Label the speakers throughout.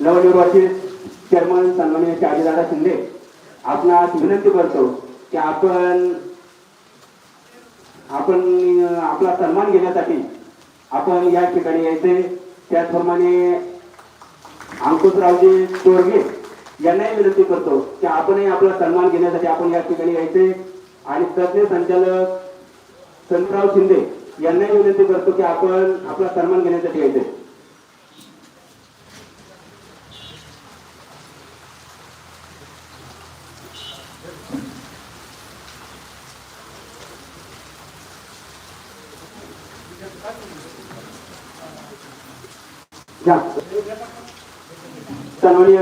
Speaker 1: नवनिर्वाचित चेअरमन सन्मान्य शहाजीदादा शिंदे आपणास विनंती करतो की आपण आपण आपला सन्मान घेण्यासाठी आपण या ठिकाणी यायचे. त्याचप्रमाणे अंकुशरावजी चोरगे यांनाही विनंती करतो की आपणही आपला सन्मान घेण्यासाठी आपण या ठिकाणी यायचे. आणि तज्ञ संचालक संतराव शिंदे यांनाही विनंती करतो की आपण आपला सन्मान घेण्यासाठी यायचे. सन्माननीय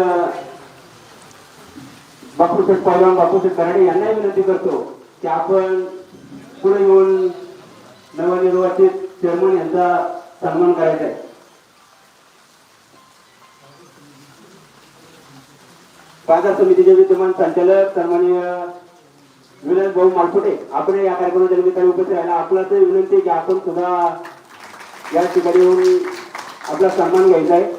Speaker 1: बापूसाहेब पहिलवान बापूसाहेब कराडे यांनाही विनंती करतो की आपण पुढे येऊन नवनिर्वाचित चेअरमन यांचा सन्मान करायचा आहे. बाजार समितीचे विद्यमान संचालक सन्माननीय विनोद भाऊ मालपुटे आपण या कार्यक्रमाच्या निमित्ताने उपस्थित राहिला. आपला तर विनंती की आपण सुद्धा या ठिकाणी येऊन आपला सन्मान घ्यायचा आहे.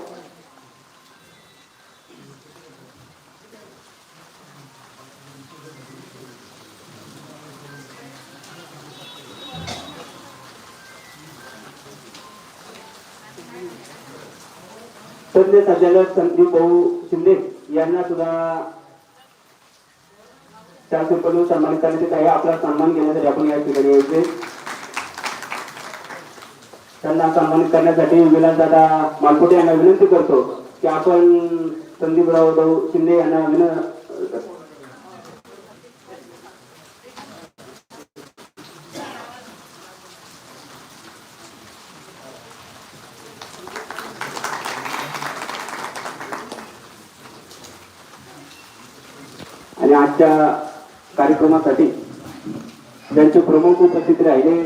Speaker 1: तज्ञ संचालक संदीप भाऊ शिंदे यांना सुद्धा शासनकडून सन्मानित करण्यात येत आहे आपला सन्मान घेण्यासाठी आपण या ठिकाणी यायचे. त्यांना सन्मानित करण्यासाठी विलासदादा मालपोटे यांना विनंती करतो की आपण संदीपराव भाऊ शिंदे यांना विन आणि आजच्या कार्यक्रमासाठी. ज्यांचे प्रमुख उपस्थित राहिले.